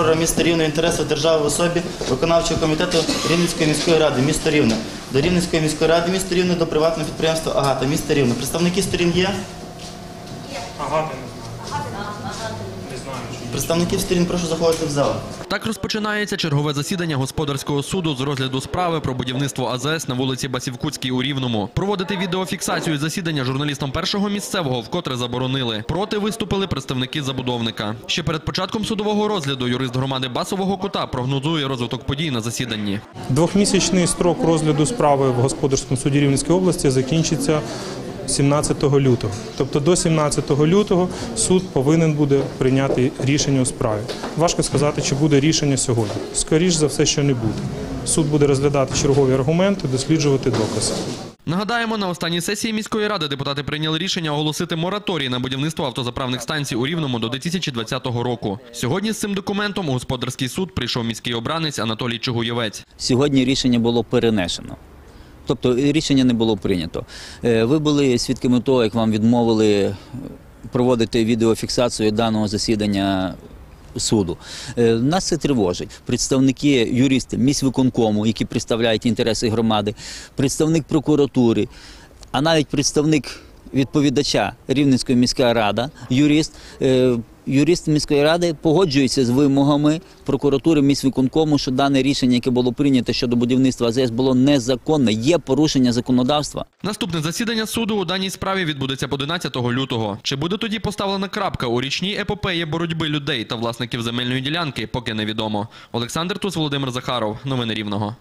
прокурора міста Рівне інтересу держави в особі виконавчого комітету Рівненської міської ради міста Рівне до Рівненської міської ради міста Рівне до приватного підприємства Агата міста Рівне. Представники сторін є? Агати не знаю. Не знаю, чи є. Представників сторін прошу заходити в зал. Так розпочинається чергове засідання господарського суду з розгляду справи про будівництво АЗС на вулиці Басівкутській у Рівному. Проводити відеофіксацію засідання журналістам першого місцевого вкотре заборонили. Проти виступили представники забудовника. Ще перед початком судового розгляду юрист громади Басового кута прогнозує розвиток подій на засіданні. Двохмісячний строк розгляду справи в господарському суді Рівненської області закінчиться 17 лютого. Тобто до 17 лютого суд повинен буде прийняти рішення у справі. Важко сказати, чи буде рішення сьогодні. Скоріш за все, що не буде. Суд буде розглядати чергові аргументи, досліджувати докази. Нагадаємо, на останній сесії міської ради депутати прийняли рішення оголосити мораторій на будівництво автозаправних станцій у Рівному до 2020 року. Сьогодні з цим документом у господарський суд прийшов міський обранець Анатолій Чугуєвець. Сьогодні рішення було перенесено. Тобто рішення не було прийнято. Е, Ви були свідками того, як вам відмовили е, проводити відеофіксацію даного засідання суду. Е, Нас це тривожить. Представники юристи міськвиконкому, які представляють інтереси громади, представник прокуратури, а навіть представник відповідача Рівненської міська рада, юрист. Юрист міської ради погоджується з вимогами прокуратури міськвиконкому, що дане рішення, яке було прийнято щодо будівництва АЗС, було незаконне. Є порушення законодавства. Наступне засідання суду у даній справі відбудеться 11 лютого. Чи буде тоді поставлена крапка у річній епопеї боротьби людей та власників земельної ділянки, поки невідомо. Олександр Туз, Володимир Захаров. Новини Рівного.